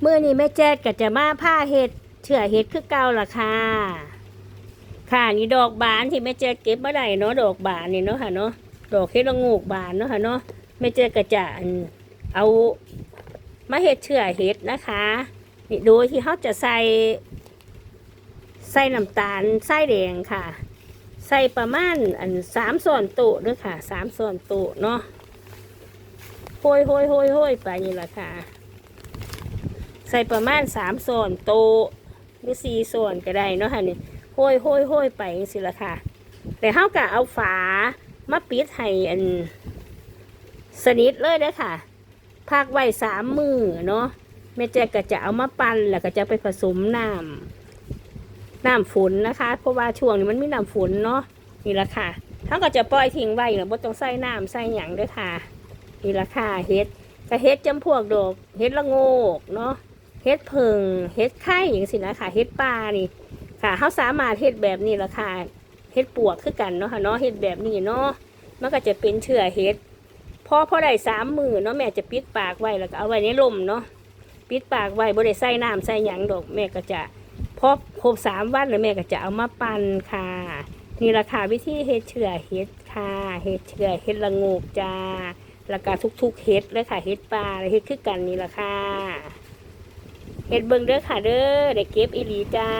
เมื่อนี้แม่แจ๊ดก็จะมาผ้าเห็ดเชื่อเห็ดคือเก่าล่ะค่ะ ค่ะนี่ดอกบานที่แม่แจ๊ดเก็บมาได้เนาะดอกบานนี่เนาะค่ะเนาะดอกเห็ดละงูกบานเนาะค่ะเนาะแม่แจ๊ดก็จะเอามาเห็ดเชื่อเห็ดนะคะนี่โดยที่เขาจะใส่ใส่น้ำตาลใส่แดงค่ะ ใส่ประมาณอันสามส่วนโต๊ะด้วยค่ะสามส่วนโต๊ะเนาะโห้ยโห้ยโห้ยโห้ยไปนี่แหละค่ะ ใส่ประมาณสามส่วนโตหรือสี่ส่วนก็ได้เนาะค่ะนี่โห้อยห้อยห้อยไปสิละค่ะ แต่เฮากะเอาฝามาปิดให้อันสนิทเลยเด้ค่ะพักไว้สามมือเนาะแม่แจกก็จะเอามาปั่นแล้วก็จะไปผสมน้ำน้ำฝนนะคะ เพราะว่าช่วงนี้มันมีน้ำฝนเนาะนี่ละค่ะเฮาก็จะปล่อยทิ้งไว้เนาะบ่ต้องใส่น้ำใส่หยังด้อค่ะนี่ละค่ะเฮ็ดก็เฮ็ดจำพวกดอกเฮ็ดละโงกเนาะ เฮ็ดเพิงเฮ็ดไข่อย่างสินะค่ะเฮ็ดปลานี่ค่ะเขาสามารถเฮ็ดแบบนี้ละค่ะเฮ็ดปวกคือกันเนาะค่ะเนาะเฮ็ดแบบนี้เนาะมันก็จะเป็นเชื้อเฮ็ดพอพอได้สามมือเนาะแม่จะปิดปากไว้แล้วก็เอาไว้ในลมเนาะปิดปากไว้บ่ได้ใส่น้ำใส่หยังดอกแม่ก็จะพอครบสามวันแล้วแม่ก็จะเอามาปั่นค่ะนี่ละค่ะวิธีเฮ็ดเชื้อเฮ็ดค่ะเฮ็ดเชื้อเฮ็ดละงูกจ้าแล้วก็ทุกๆเฮ็ดเลยค่ะเฮ็ดปลาเฮ็ดคือกันนี่ละค่ะ เฮ็ดเบิ่งเด้อค่ะเด้อได้เก็บอีหลีจ้า